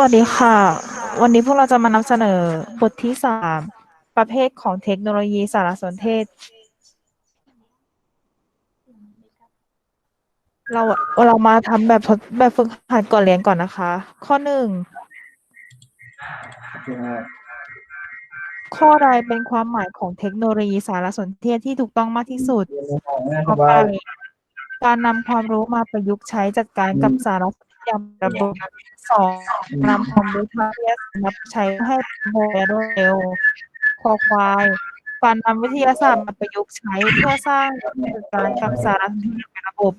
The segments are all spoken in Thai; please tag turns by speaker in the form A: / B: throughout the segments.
A: วัสดีค่ะ วันนี้พวกเราจะมานำเสนอบทที่สามประเภทของเทคโนโลยีสารสนเทศ เราเรามาทำแบบทดแบบฝึกหัดก่อนเรียนก่อนนะคะ ข้อหนึ่งข้อใดเป็นความหมายของเทคโนโลยีสารสนเทศที่ถูกต้องมากที่สุดข้อไก่การนำความรู้มาประยุกต์ใช้จัดการกับสารสนเทศอ ย่างระบบสองนำความรู้ทางวิทยาศาสตร์มาใช้ให้เป็นโมเดลรวดเร็วคอควายการนำวิทยาศาสตร์มาประยุกต์ใช้เพื่อสร้างจัดการกับสารสนเทศในระบบ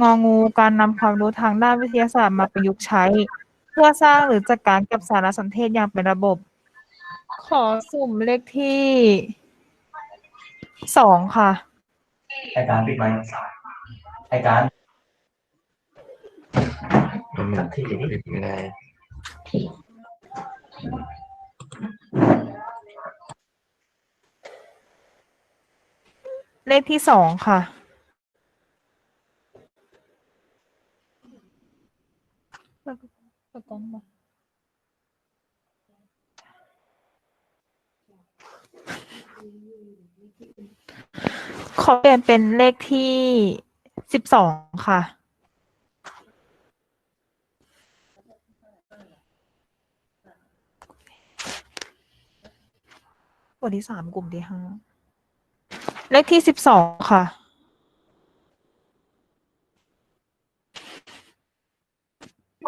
A: งองูการนำความรู้ทางด้านวิทยาศาสตร์มาประยุกต์ใช้ เพื่อสร้างหรือจัดการกับสารสนเทศอย่างเป็นระบบ ขอสุ่มเลขที่สองค่ะ
B: ไอการปิดไมค์ไอการ
C: มันมันที่ปิดไม่ได้
A: เลขที่สองค่ะ ขอเปลี่ยนเป็นเลขที่สิบสองค่ะ บทที่สามกลุ่มที่ห้าเลขที่สิบสองค่ะ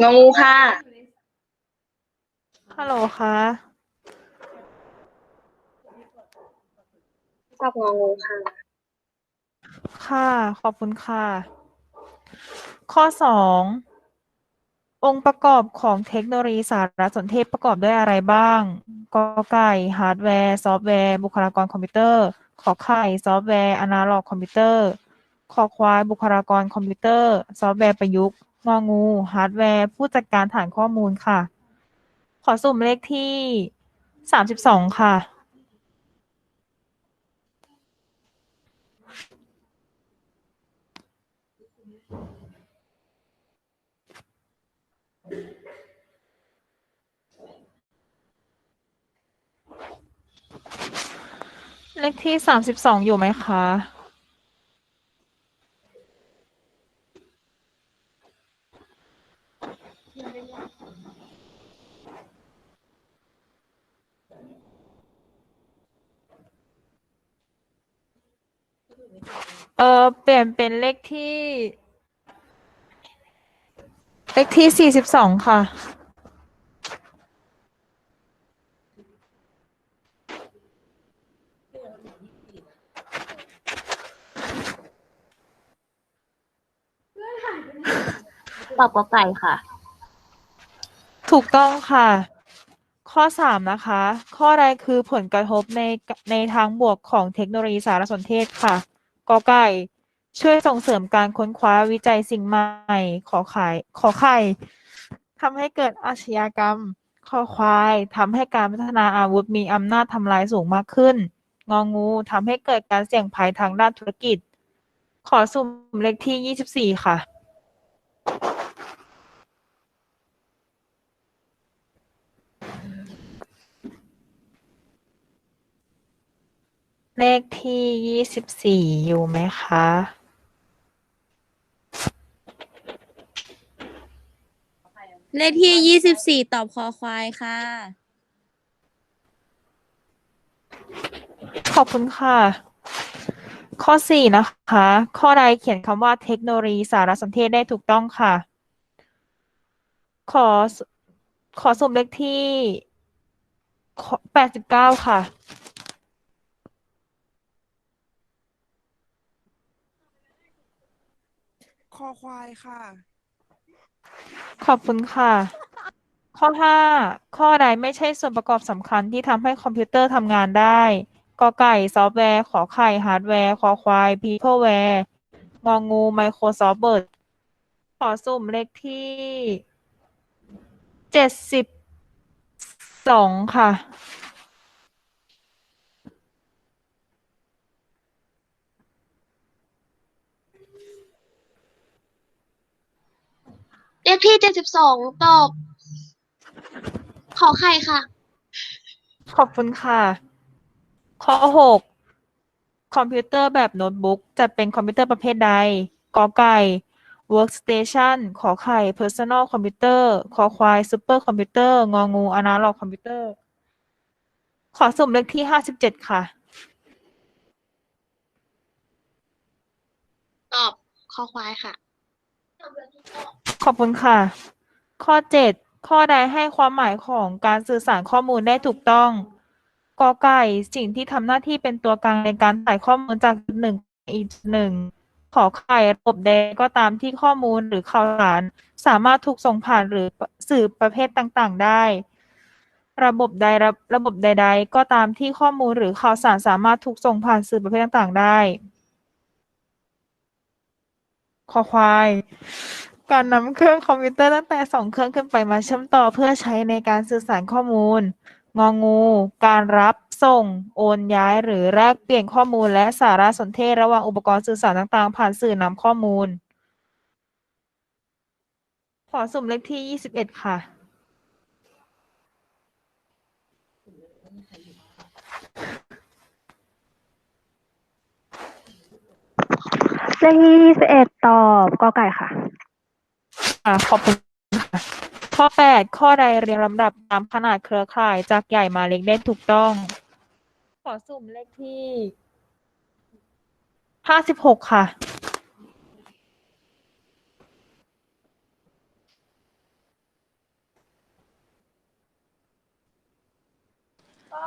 D: งองูค่ะ
A: ฮัลโหลค่ะ
D: ตอบงองูค่ะ
A: ค่ะ ขอบคุณค่ะ ข้อสอง องค์ประกอบของเทคโนโลยีสารสนเทศประกอบด้วยอะไรบ้าง กอไก่ฮาร์ดแวร์ ซอฟต์แวร์ บุคลากรคอมพิวเตอร์ ขอไข่ ซอฟต์แวร์ อนาล็อกคอมพิวเตอร์คอควาย บุคลากรคอมพิวเตอร์ ซอฟต์แวร์ประยุกต์ งองู ฮาร์ดแวร์ ผู้จัดการฐานข้อมูลค่ะ ขอสุ่มเลขที่สามสิบสองค่ะ เลขที่สามสิบสองอยู่ไหมคะ เออเปลี่ยนเป็นเลขที่ เลขที่สี่สิบสองค่ะ
D: ตอบกอไก่ค่ะ
A: ถูกต้องค่ะ ข้อสามนะคะ ข้อใดคือผลกระทบในในทางบวกของเทคโนโลยีสารสนเทศค่ะกอไก่ ช่วยส่งเสริมการค้นคว้าวิจัยสิ่งใหม่ ขอขายขอไข่ทำให้เกิดอาชญากรรมขอควายทำให้การพัฒนาอาวุธมีอำนาจทำลายสูงมากขึ้น งองูทำให้เกิดการเสี่ยงภัยทางด้านธุรกิจ ขอสุ่มเลขที่ยี่สิบสี่ค่ะ เลขที่ยี่สิบสี่อยู่ไหมคะ
E: เลขที่ยี่สิบสี่ตอบคอควายค่ะ
A: ขอบคุณค่ะ ข้อสี่นะคะ ข้อใดเขียนคำว่าเทคโนโลยีสารสนเทศได้ถูกต้องค่ะ ขอสขอสุ่มเลขที่แปดสิบเก้าค่ะ
F: คอควายค่ะ
A: ขอบคุณค่ะ ข้อห้าข้อใดไม่ใช่ส่วนประกอบสำคัญที่ทำให้คอมพิวเตอร์ทำงานได้กอไก่ซอฟต์แวร์ ขอไข่ฮาร์ดแวร์ คอควาย Peopleware งองู Microsoft Word ขอสุ่มเลขที่เจ็ดสิบสองค่ะ
D: เลขที่เจ็ดสิบสองตอบ ขอไข่ค่ะ
A: ขอบคุณค่ะ ข้อหกคอมพิวเตอร์แบบโน้ตบุ๊กจะเป็นคอมพิวเตอร์ประเภทใด กอไก่ workstation ขอไข่ personal computer คอควาย super computer งองู analog computer ขอสุ่มเลขที่ห้าสิบเจ็ดค่ะ
D: ตอบคอควายค่ะ
A: ขอบคุณค่ะ ข้อเจ็ดข้อใดให้ความหมายของการสื่อสารข้อมูลได้ถูกต้องกอไก่สิ่งที่ทำหน้าที่เป็นตัวกลางในการถ่ายข้อมูลจากจุดหนึ่งอีกหนึ่งขอไข่ระบบใดก็ตามที่ข้อมูลหรือข่าวสาร สามารถถูกส่งผ่านหรือสื่อประเภทต่างๆ ได้ ระบบใดระระบบใด ๆ ก็ตามที่ข้อมูลหรือข่าวสารสามารถถูกส่งผ่านสื่อประเภทต่างๆ ได้คอควาย การนำเครื่องคอมพิวเตอร์ตั้งแต่สองเครื่องขึ้นไปมาเชื่อมต่อเพื่อใช้ในการสื่อสารข้อมูล งองู การรับส่ง โอนย้าย หรือแลกเปลี่ยนข้อมูล และสารสนเทศระหว่างอุปกรณ์สื่อสารต่างๆ ผ่านสื่อนำข้อมูล ขอสุ่มเลขที่ยี่สิบเอ็ดค่ะ
G: เลขที่ยี่สิบเอ็ดตอบกอไก่ค่ะ
A: อ่าขอบคุณค่ะข้อแปดข้อใดเรียงลำดับตามขนาดเครือข่ายจากใหญ่มาเล็กได้ถูกต้อง ขอสุ่มเลขที่ห้าสิบหกค่ะ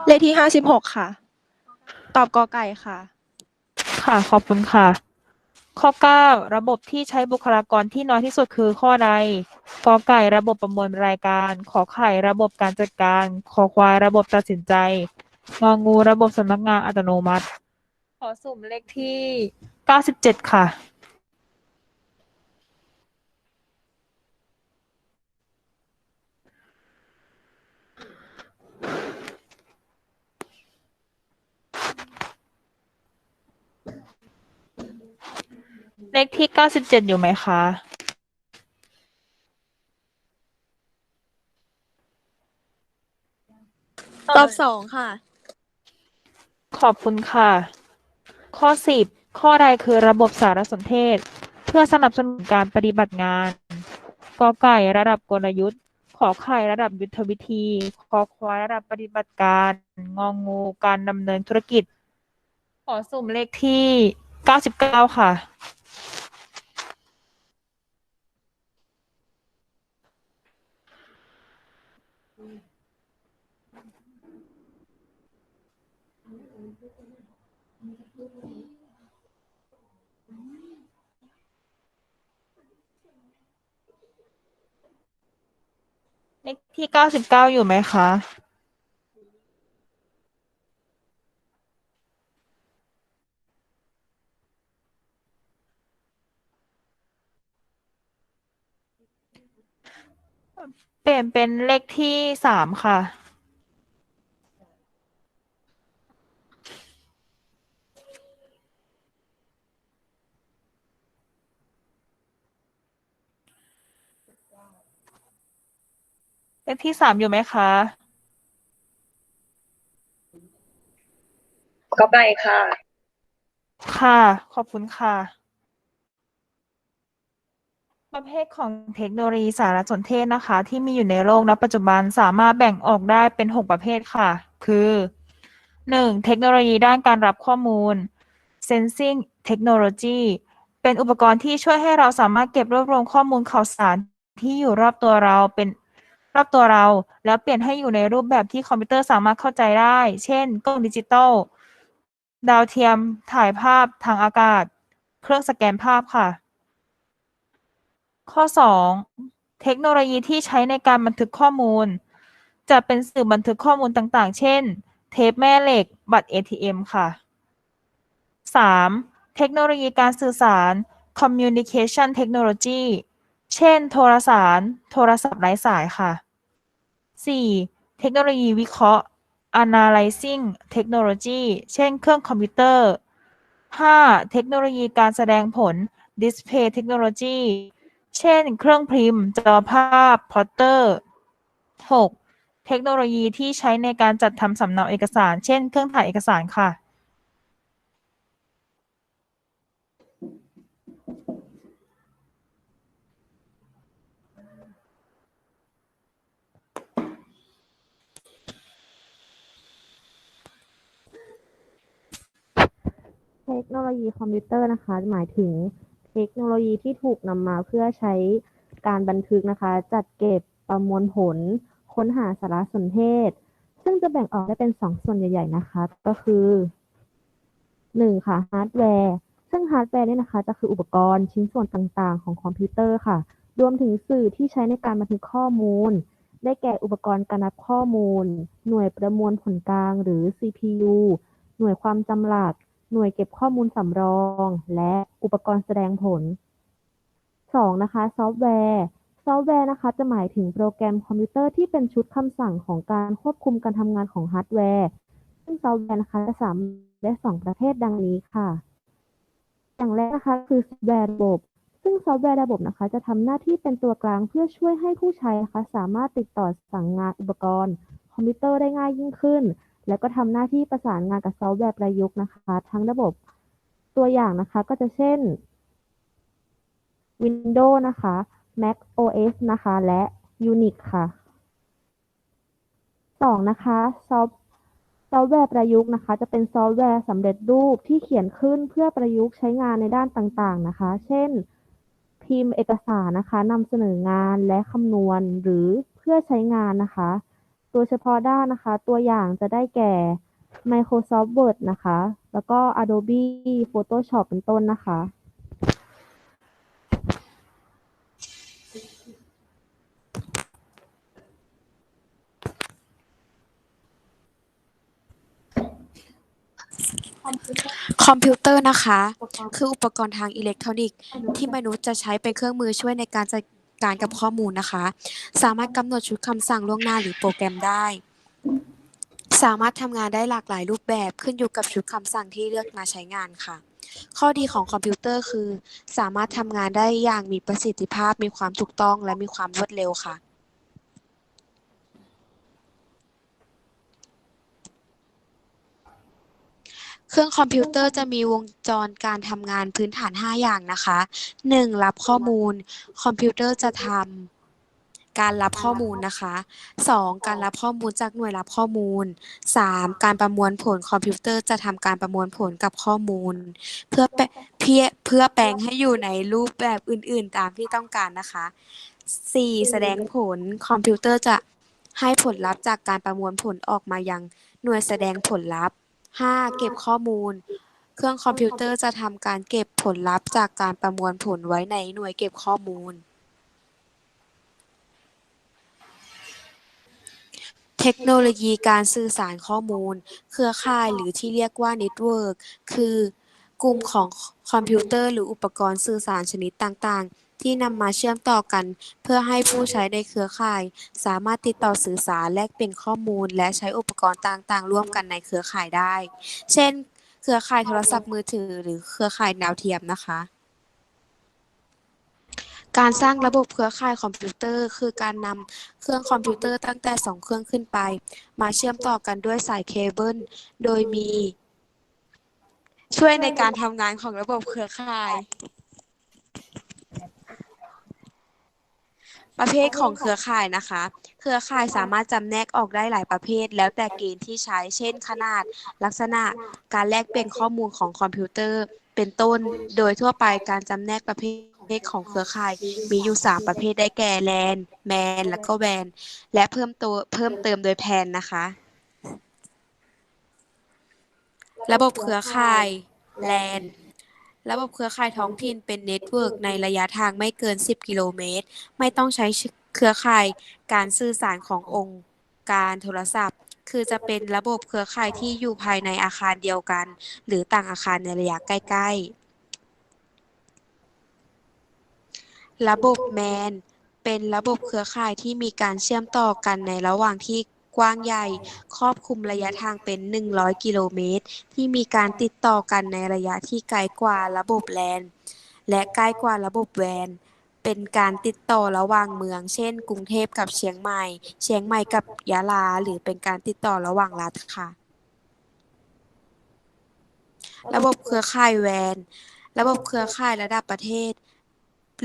F: เลขที่ห้าสิบหกค่ะ ตอบกอไก่ค่ะ
A: ค่ะ ขอบคุณค่ะ ข้อ 9 ระบบที่ใช้บุคลากรที่น้อยที่สุดคือข้อใดกอไก่ระบบประมวลรายการ ขอไข่ระบบการจัดการ ขอควายระบบตัดสินใจ งองูระบบสำนักงานอัตโนมัติ ขอสุ่มเลขที่ 97 ค่ะ เลขที่97อยู่ไหมคะ
E: ตอบสองค่ะ
A: ขอบคุณค่ะ ข้อ10ข้อใดคือระบบสารสนเทศ เพื่อสนับสนุนการปฏิบัติงานกอไก่ระดับกลยุทธ์ ขอไข่ระดับยุทธวิธีคอควายระดับปฏิบัติการ งองูการดำเนินธุรกิจ ขอสุ่มเลขที่99ค่ะ เลขที่เก้าสิบเก้าอยู่ไหมคะเปลี่ยนเป็นเลขที่สามค่ะ เลขที่สามอยู่ไหมคะ
D: กอไก่ค่ะ
A: ค่ะ ขอบคุณค่ะ ประเภทของเทคโนโลยีสารสนเทศนะคะ ที่มีอยู่ในโลกณปัจจุบันสามารถแบ่งออกได้เป็นหกประเภทค่ะ คือหนึ่งเทคโนโลยีด้านการรับข้อมูล sensing technology เป็นอุปกรณ์ที่ช่วยให้เราสามารถเก็บรวบรวมข้อมูลข่าวสารที่อยู่รอบตัวเราเป็น รอบตัวเรา แล้วเปลี่ยนให้อยู่ในรูปแบบที่คอมพิวเตอร์สามารถเข้าใจได้ เช่น กล้องดิจิตอล ดาวเทียม ถ่ายภาพทางอากาศ เครื่องสแกนภาพค่ะ ข้อ 2 เทคโนโลยีที่ใช้ในการบันทึกข้อมูล จะเป็นสื่อบันทึกข้อมูลต่างๆ เช่น เทปแม่เหล็ก บัตร ATM ค่ะ 3. เทคโนโลยีการสื่อสาร communication technology เช่น โทรสาร โทรศัพท์ไร้สายค่ะ 4. เทคโนโลยีวิเคราะห์ analyzing technology เช่น เครื่องคอมพิวเตอร์ 5. เทคโนโลยีการแสดงผล display technology เช่น เครื่องพิมพ์ จอภาพ พอตเตอร์ 6. เทคโนโลยีที่ใช้ในการจัดทำสำเนาเอกสาร เช่น เครื่องถ่ายเอกสารค่ะ
H: เทคโนโลยีคอมพิวเตอร์นะคะ หมายถึงเทคโนโลยีที่ถูกนำมาเพื่อใช้การบันทึกนะคะ จัดเก็บประมวลผล ค้นหาสารสนเทศ ซึ่งจะแบ่งออกได้เป็นสองส่วนใหญ่ ๆ นะคะ ก็คือหนึ่งค่ะฮาร์ดแวร์ซึ่งฮาร์ดแวร์เนี่ยนะคะ จะคืออุปกรณ์ชิ้นส่วนต่างๆ ของคอมพิวเตอร์ค่ะ รวมถึงสื่อที่ใช้ในการบันทึกข้อมูล ได้แก่อุปกรณ์การนับข้อมูล หน่วยประมวลผลกลางหรือ CPU หน่วยความจำหลัก หน่วยเก็บข้อมูลสำรอง และอุปกรณ์แสดงผล 2. นะคะ ซอฟต์แวร์ ซอฟต์แวร์นะคะจะหมายถึงโปรแกรมคอมพิวเตอร์ที่เป็นชุดคำสั่งของการควบคุมการทำงานของฮาร์ดแวร์ ซึ่งซอฟต์แวร์นะคะจะสามารถได้สองประเภทดังนี้ค่ะ อย่างแรกนะคะคือซอฟต์แวร์ระบบ ซึ่งซอฟต์แวร์ระบบนะคะ จะทำหน้าที่เป็นตัวกลางเพื่อช่วยให้ผู้ใช้นะคะสามารถติดต่อสั่งงานอุปกรณ์ คอมพิวเตอร์ได้ง่ายยิ่งขึ้น แล้วก็ทำหน้าที่ประสานงานกับซอฟต์แวร์ประยุกต์นะคะ ทั้งระบบตัวอย่างนะคะก็จะเช่น Windows นะคะ Mac OS นะคะ และ Unix ค่ะสองนะคะซอฟซอฟต์แวร์ประยุกต์นะคะ จะเป็นซอฟต์แวร์สำเร็จรูปที่เขียนขึ้นเพื่อประยุกต์ใช้งานในด้านต่างๆนะคะ เช่น พิมพ์เอกสารนะคะนำเสนองานและคำนวณหรือเพื่อใช้งานนะคะ โดยเฉพาะด้านนะคะ ตัวอย่างจะได้แก่ Microsoft Word นะคะ แล้วก็ Adobe Photoshop เป็นต้นนะคะ
I: คอมพิวเตอร์นะคะ คืออุปกรณ์ทางอิเล็กทรอนิกส์ที่มนุษย์จะใช้เป็นเครื่องมือช่วยในการจัด การกับข้อมูลนะคะ สามารถกำหนดชุดคำสั่งล่วงหน้าหรือโปรแกรมได้ สามารถทำงานได้หลากหลายรูปแบบขึ้นอยู่กับชุดคำสั่งที่เลือกมาใช้งานค่ะ ข้อดีของคอมพิวเตอร์คือ สามารถทำงานได้อย่างมีประสิทธิภาพ มีความถูกต้องและมีความรวดเร็วค่ะ เครื่องคอมพิวเตอร์จะมีวงจรการทำงานพื้นฐาน 5 อย่างนะคะ 1. รับข้อมูล คอมพิวเตอร์จะทำการรับข้อมูลนะคะ 2. การรับข้อมูลจากหน่วยรับข้อมูล 3. การประมวลผลคอมพิวเตอร์จะทำการประมวลผลกับข้อมูล เพื่อเพื่อเพื่อแปลงให้อยู่ในรูปแบบอื่นๆ ตามที่ต้องการนะคะ 4. แสดงผลคอมพิวเตอร์จะให้ผลลัพธ์จากการประมวลผลออกมายังหน่วยแสดงผลลัพธ์ 5. เก็บข้อมูล เครื่องคอมพิวเตอร์จะทำการเก็บผลลัพธ์จากการประมวลผลไว้ในหน่วยเก็บข้อมูล เทคโนโลยีการสื่อสารข้อมูล เครือข่ายหรือที่เรียกว่าเน็ตเวิร์กคือกลุ่มของคอมพิวเตอร์หรืออุปกรณ์สื่อสารชนิดต่างๆ ที่นำมาเชื่อมต่อกัน เพื่อให้ผู้ใช้ในเครือข่าย สามารถติดต่อสื่อสารแลกเปลี่ยนข้อมูล และใช้อุปกรณ์ต่างๆ ร่วมกันในเครือข่ายได้ เช่น เครือข่ายโทรศัพท์มือถือ หรือเครือข่ายดาวเทียมนะคะการสร้างระบบเครือข่ายคอมพิวเตอร์คือการนำเครื่องคอมพิวเตอร์ตั้งแต่ 2 เครื่องขึ้นไป มาเชื่อมต่อกันด้วยสายเคเบิล โดยมี ช่วยในการทำงานของระบบเครือข่าย ประเภทของเครือข่ายนะคะ เครือข่ายสามารถจำแนกออกได้หลายประเภท แล้วแต่เกณฑ์ที่ใช้ เช่น ขนาด ลักษณะ การแลกเปลี่ยนข้อมูลของคอมพิวเตอร์ เป็นต้น โดยทั่วไปการจำแนกประเภทของเครือข่าย มีอยู่ 3 ประเภทได้แก่ LAN MAN และก็ WAN และเพิ่มตัวเพิ่มเติมโดย PAN นะคะ ระบบเครือข่าย LAN ระบบเครือข่ายท้องถิ่นเป็นเน็ตเวิร์กในระยะทางไม่เกิน 10 กิโลเมตร ไม่ต้องใช้เครือข่ายการสื่อสารขององค์การโทรศัพท์ คือจะเป็นระบบเครือข่ายที่อยู่ภายในอาคารเดียวกัน หรือต่างอาคารในระยะใกล้ ๆ ระบบแมนเป็นระบบเครือข่ายที่มีการเชื่อมต่อกันในระหว่างที่ กว้างใหญ่ ครอบคลุมระยะทางเป็น 100 กิโลเมตร ที่มีการติดต่อกันในระยะที่ไกลกว่าระบบแลนและใกล้กว่าระบบแวนเป็นการติดต่อระหว่างเมือง เช่น กรุงเทพกับเชียงใหม่ เชียงใหม่กับยะลา หรือเป็นการติดต่อระหว่างรัฐค่ะ ระบบเครือข่ายแวน ระบบเครือข่ายระดับประเทศ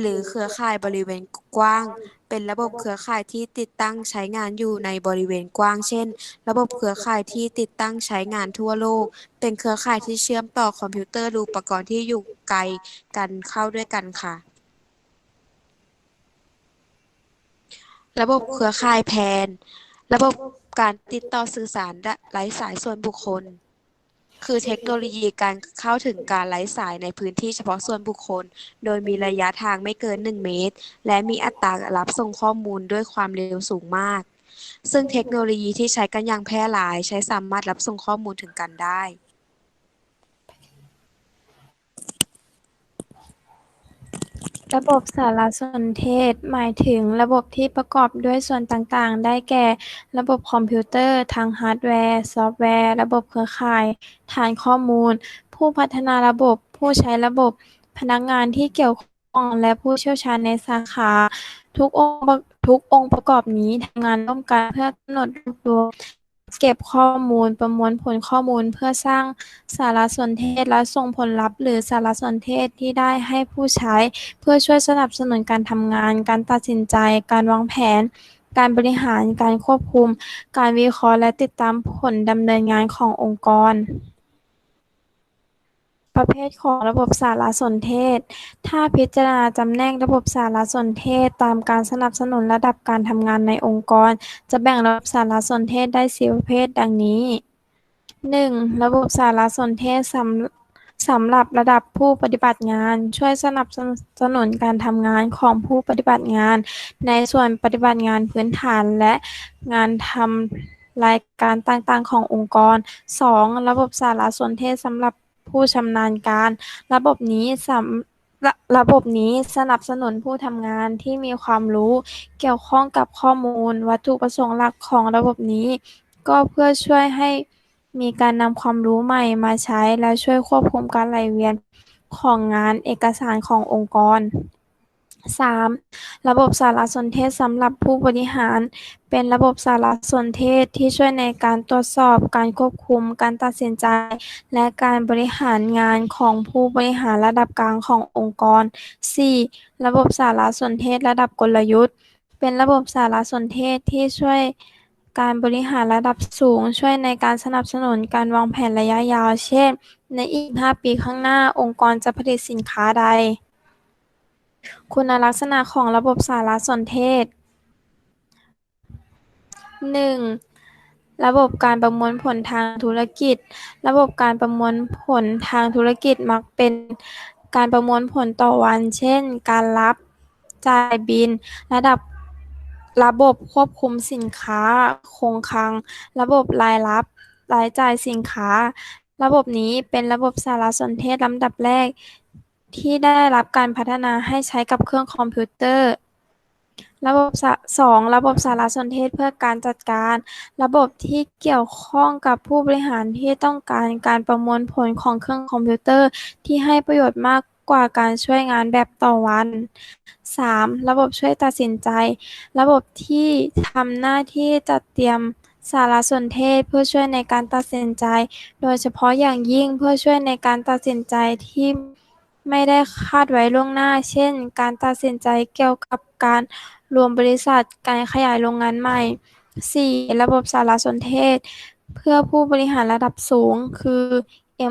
I: หรือเครือข่ายบริเวณกว้าง เป็นระบบเครือข่ายที่ติดตั้งใช้งานอยู่ในบริเวณกว้าง เช่น ระบบเครือข่ายที่ติดตั้งใช้งานทั่วโลก เป็นเครือข่ายที่เชื่อมต่อคอมพิวเตอร์หรืออุปกรณ์ที่อยู่ไกลกันเข้าด้วยกันค่ะ ระบบเครือข่ายแพน ระบบการติดต่อสื่อสารไร้สายส่วนบุคคล คือเทคโนโลยีการเข้าถึงการไร้สายในพื้นที่เฉพาะส่วนบุคคล โดยมีระยะทางไม่เกิน 1 เมตร และมีอัตรารับส่งข้อมูลด้วยความเร็วสูงมาก ซึ่งเทคโนโลยีที่ใช้กันอย่างแพร่หลาย ใช้สามารถรับส่งข้อมูลถึงกันได้
J: ระบบสารสนเทศ หมายถึงระบบที่ประกอบด้วยส่วนต่างๆ ได้แก่ ระบบคอมพิวเตอร์ ทั้งฮาร์ดแวร์ ซอฟต์แวร์ ระบบเครือข่าย ฐานข้อมูล ผู้พัฒนาระบบ ผู้ใช้ระบบ พนักงานที่เกี่ยวข้องและผู้เชี่ยวชาญในสาขา ทุกองค์ทุกองค์ประกอบนี้ทำงานร่วมกันเพื่อกำหนดรวบรวม เก็บข้อมูลประมวลผลข้อมูลเพื่อสร้างสารสนเทศและส่งผลลัพธ์ หรือสารสนเทศที่ได้ให้ผู้ใช้ เพื่อช่วยสนับสนุนการทำงาน การตัดสินใจ การวางแผน การบริหาร การควบคุม การวิเคราะห์และติดตามผลดำเนินงานขององค์กร ประเภทของระบบสารสนเทศ ถ้าพิจารณาจำแนกระบบสารสนเทศ ตามการสนับสนุนระดับการทำงานในองค์กร จะแบ่งระบบสารสนเทศได้สี่ประเภทดังนี้ 1. ระบบสารสนเทศสำสำหรับระดับผู้ปฏิบัติงาน ช่วยสนับสนุนการทำงานของผู้ปฏิบัติงาน ในส่วนปฏิบัติงานพื้นฐานและงานทำรายการต่างๆขององค์กร 2. ระบบสารสนเทศสำหรับ ผู้ชำนาญการ ระบบนี้สำระระบบนี้สนับสนุนผู้ทำงานที่มีความรู้เกี่ยวข้องกับข้อมูล วัตถุประสงค์หลักของระบบนี้ ก็เพื่อช่วยให้มีการนำความรู้ใหม่มาใช้และช่วยควบคุมการไหลเวียนของงานเอกสารขององค์กร 3. ระบบสารสนเทศสำหรับผู้บริหาร เป็นระบบสารสนเทศที่ช่วยในการตรวจสอบการควบคุม การตัดสินใจ และการบริหารงานของผู้บริหารระดับกลางขององค์กร 4. ระบบสารสนเทศระดับกลยุทธ์ เป็นระบบสารสนเทศที่ช่วยการบริหารระดับสูงช่วยในการสนับสนุนการวางแผนระยะยาว เช่น ในอีก 5 ปีข้างหน้าองค์กรจะผลิตสินค้าใด คุณลักษณะของระบบสารสนเทศ 1. ระบบการประมวลผลทางธุรกิจ ระบบการประมวลผลทางธุรกิจมักเป็นการประมวลผลต่อวัน เช่น การรับจ่ายบิลระดับระบบควบคุมสินค้า คงคลัง ระบบรายรับ รายจ่ายสินค้า ระบบนี้เป็นระบบสารสนเทศลำดับแรก ที่ได้รับการพัฒนาให้ใช้กับเครื่องคอมพิวเตอร์ ระบบสองระบบสารสนเทศเพื่อการจัดการ ระบบที่เกี่ยวข้องกับผู้บริหารที่ต้องการการประมวลผลของเครื่องคอมพิวเตอร์ ที่ให้ประโยชน์มากกว่าการช่วยงานแบบต่อวัน 3. ระบบช่วยตัดสินใจ ระบบที่ทำหน้าที่จัดเตรียมสารสนเทศเพื่อช่วยในการตัดสินใจ โดยเฉพาะอย่างยิ่งเพื่อช่วยในการตัดสินใจที่ ไม่ได้คาดไว้ล่วงหน้า เช่น การตัดสินใจเกี่ยวกับการรวมบริษัท การขยายโรงงานใหม่ 4. ระบบสารสนเทศ เพื่อผู้บริหารระดับสูง คือ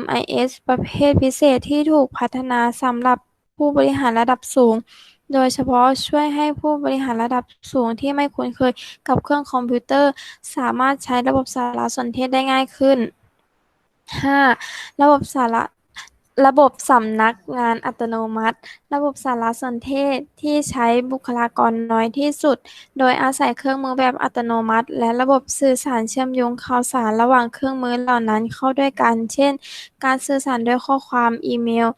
J: MIS ประเภทพิเศษที่ถูกพัฒนาสำหรับผู้บริหารระดับสูง โดยเฉพาะช่วยให้ผู้บริหารระดับสูงที่ไม่คุ้นเคยกับเครื่องคอมพิวเตอร์ สามารถใช้ระบบสารสนเทศได้ง่ายขึ้น 5. ระบบสาร ระบบสำนักงานอัตโนมัติ ระบบสารสนเทศที่ใช้บุคลากรน้อยที่สุด โดยอาศัยเครื่องมือแบบอัตโนมัติ และระบบสื่อสารเชื่อมโยงข่าวสารระหว่างเครื่องมือเหล่านั้นเข้าด้วยกัน เช่น การสื่อสารด้วยข้อความอีเมล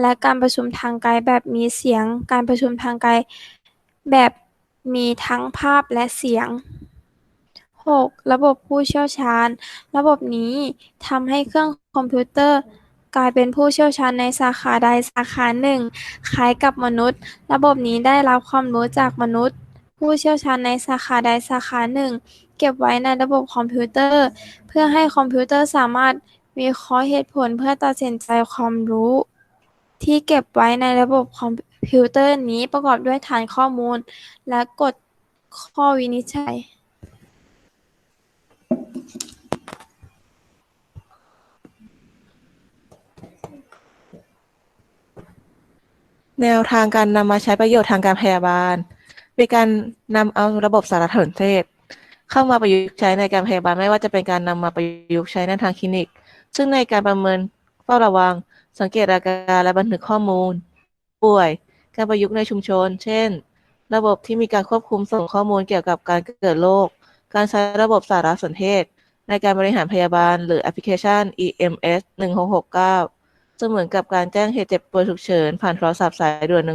J: และการประชุมทางไกลแบบมีเสียง การประชุมทางไกลแบบมีทั้งภาพและเสียง 6. ระบบผู้เชี่ยวชาญ ระบบนี้ทำให้เครื่องคอมพิวเตอร์ กลายเป็นผู้เชี่ยวชาญในสาขาใดสาขาหนึ่ง คล้ายกับมนุษย์ ระบบนี้ได้รับความรู้จากมนุษย์ ผู้เชี่ยวชาญในสาขาใดสาขาหนึ่ง เก็บไว้ในระบบคอมพิวเตอร์ เพื่อให้คอมพิวเตอร์สามารถวิเคราะห์เหตุผลเพื่อตัดสินใจความรู้ ที่เก็บไว้ในระบบคอมพิวเตอร์นี้ประกอบด้วยฐานข้อมูล และกฎข้อวินิจฉัย
F: แนวทางการนำมาใช้ประโยชน์ทางการพยาบาล เป็นการนำเอาระบบสารสนเทศ เข้ามาประยุกต์ใช้ในการพยาบาลไม่ว่าจะเป็นการนำมาประยุกต์ใช้ในทางคลินิก ซึ่งในการประเมินเฝ้าระวัง สังเกตอาการและบันทึกข้อมูล ป่วย การประยุกต์ในชุมชน เช่น ระบบที่มีการควบคุมส่งข้อมูลเกี่ยวกับการเกิดโรคการใช้ระบบสารสนเทศ ในการบริหารพยาบาล หรือแอปพลิเคชัน EMS 1669 เหมือนกับการแจ้งเหตุเจ็บป่วยฉุกเฉิน ผ่านโทรศัพท์สายด่วน 1669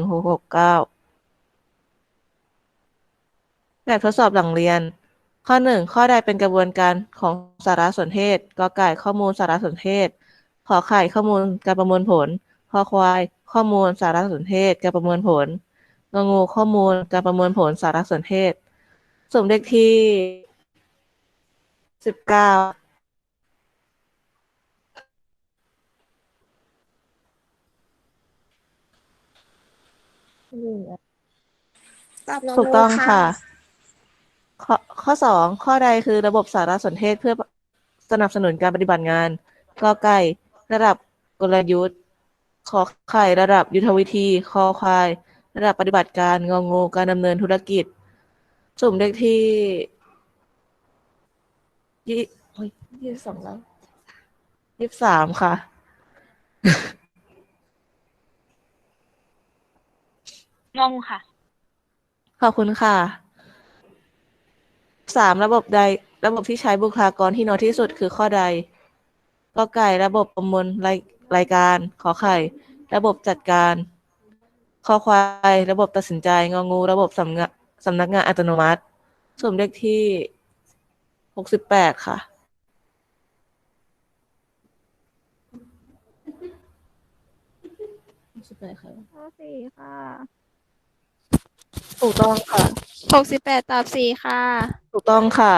F: แบบทดสอบหลังเรียน ข้อ 1 ข้อใดเป็นกระบวนการของสารสนเทศกอไก่ข้อมูลสารสนเทศ ขอไข่ข้อมูลการประมวลผลขอควายข้อมูลสารสนเทศ การประมวลผลงงูข้อมูลการประมวลผลสารสนเทศ สมเลขที่สิบเก้า
E: ตอบงอ
F: ถูก
E: งู
F: ต้อง
E: ค่ะ
F: ค่ะ ข้อข้อสองข้อใดคือระบบสารสนเทศเพื่อสนับสนุนการปฏิบัติงานกอไก่ระดับกลยุทธ์ขอไข่ระดับยุทธวิธีคอควาย ระดับปฏิบัติการงองูการดำเนินธุรกิจ สุ่มเลขที่ยี่โอ้ยยี่สิบสองแล้วยี่สิบสามค่ะ
J: งงค่ะ
F: ขอบคุณค่ะสามระบบใด ระบบที่ใช้บุคลากรที่น้อยที่สุดคือข้อใดกอไก่ระบบประมวลรายรายการ ขอไข่ ระบบจัดการ คอควายระบบตัดสินใจงองู ระบบสำนักสำนักงานอัตโนมัติส่วนเลขที่หกสิบแปดค่ะ
G: ข้อสี่ค่ะ
F: ถูกต้องค่ะ
J: หกสิบแปดตอบสี่ค่ะ
F: ถูกต้องค่ะ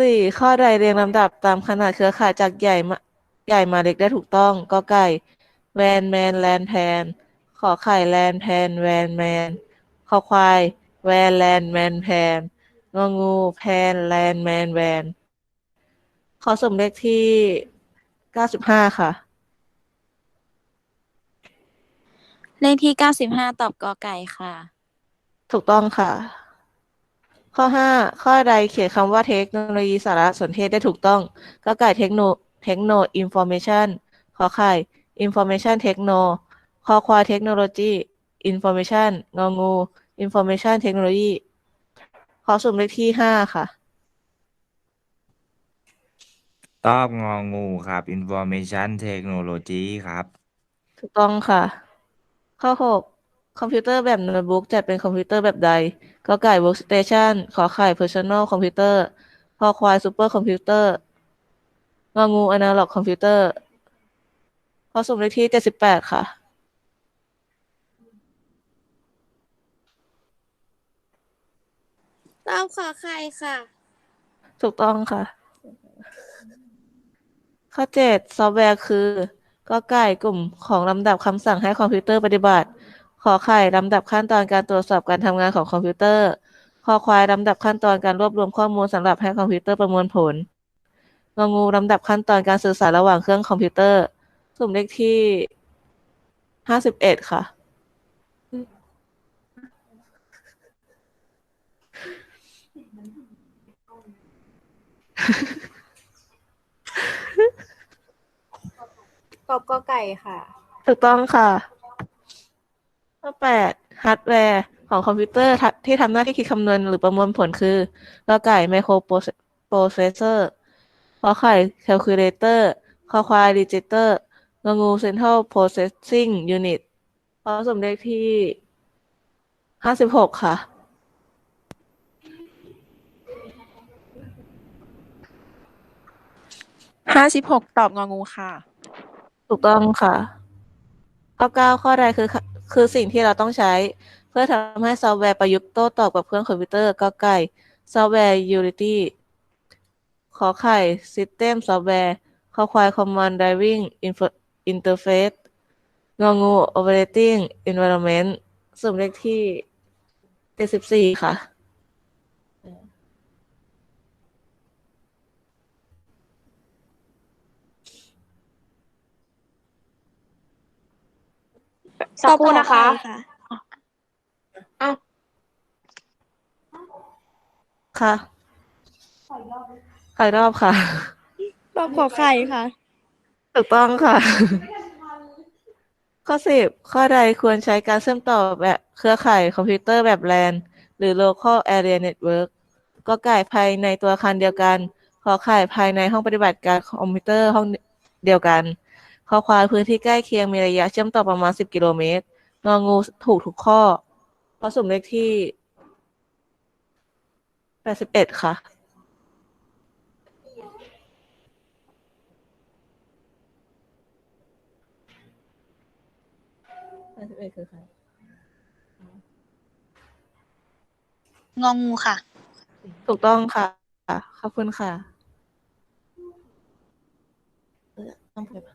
F: สี่ข้อใดเรียงลำดับตามขนาดเครือข่ายจากใหญ่มาใหญ่มาเล็กได้ถูกต้องก็ไก่แวนแมนแลนแพนขอไข่แลนแพนแวนแมนขอควายแวนแลนแมนแพนงองูแพนแลนแมนแวนขอสมเลขที่เก้าสิบห้าค่ะ
E: เลขที่เก้าสิบห้าตอบกอไก่ค่ะ
F: ถูกต้องค่ะ ข้อห้าข้อใดเขียนคำว่าเทคโนโลยีสารสนเทศได้ถูกต้องก็ไก่เทคโนเทคโนอินฟอร์เมชันขอไข่อินฟอร์เมชันเทคโนคอควายเทคโนโลยีอินฟอร์เมชันงองูอินฟอร์เมชันเทคโนโลยีขอสุ่มเลขที่ห้าค่ะ
K: ตอบงองูครับ Information Technology ครับ
F: ถูกต้องค่ะ ข้อหกคอมพิวเตอร์แบบโน้ตบุ๊กจัดเป็นคอมพิวเตอร์แบบใดก็ไก่ workstation ขอไข่ personal computer คอควาย super computer งองู analog computer ข้อสุ่มเลขที่เจ็ดสิบแปดค่ะ
E: ตอบขอไข่ค่ะ
F: ถูกต้องค่ะ ข้อเจ็ดซอฟต์แวร์คือ ก็ไก่กลุ่มของลำดับคำสั่งให้คอมพิวเตอร์ปฏิบัติ ขอไข่ลำดับขั้นตอนการตรวจสอบการทำงานของคอมพิวเตอร์ คอควายลำดับขั้นตอนการรวบรวมข้อมูลสำหรับให้คอมพิวเตอร์ประมวลผลงองูลำดับขั้นตอนการสื่อสารระหว่างเครื่องคอมพิวเตอร์ สุ่มเลขที่ห้าสิบเอ็ดค่ะ
J: ตอบกอไก่ค่ะ
F: ถูกต้องค่ะ ข้อแปดฮาร์ดแวร์ของคอมพิวเตอร์ทะที่ทำหน้าที่คิดคำนวณหรือประมวลผลคือก็ไก่ไมโครโปรเซสเซอร์ขอไข่แคลคูลเลเตอร์คอควายดิจิเตอร์งองูเซ็นทรัลโปรเซสซิ่งยูนิตขอสมเลขที่ห้าสิบหกค่ะ
E: อ
L: ห้าสิบหกตอบงองูค่ะ
F: ถูกต้องค่ะ ข้อเก้าข้อใดคือ คือสิ่งที่เราต้องใช้ เพื่อทำให้ซอฟต์แวร์ประยุกต์โต้ตอบกับเครื่องคอมพิวเตอร์ก็ไก่ซอฟต์แวร์ Unity ขอไข่ System Software ขอควาย Command Driving interface งองู Operating Environment สุ่มเลขที่เจ็ดสิบสี่ค่ะ
J: สักครู่นะคะ
F: ค่ะขายรอบค่ะ
J: ตอบขอไข่ค่ะ
F: ถูกต้องค่ะ ข้อสิบข้อใดควรใช้การเชื่อมต่อแบบเครือข่ายคอมพิวเตอร์แบบ LAN หรือ Local Area Network ก็ไก่ภายในตัวอาคารเดียวกัน ขอไข่ภายในห้องปฏิบัติการคอมพิวเตอร์ห้องเดียวกัน ขอควายพื้นที่ใกล้เคียงมีระยะเชื่อมต่อประมาณ10กิโลเมตร งองูถูกทุกข้อข้อสุ่มเลขที่81ค่ะ81คือใคร
D: งองูค่ะ
F: ถูกต้องค่ะ ขอบคุณค่ะเออต้องไปปะ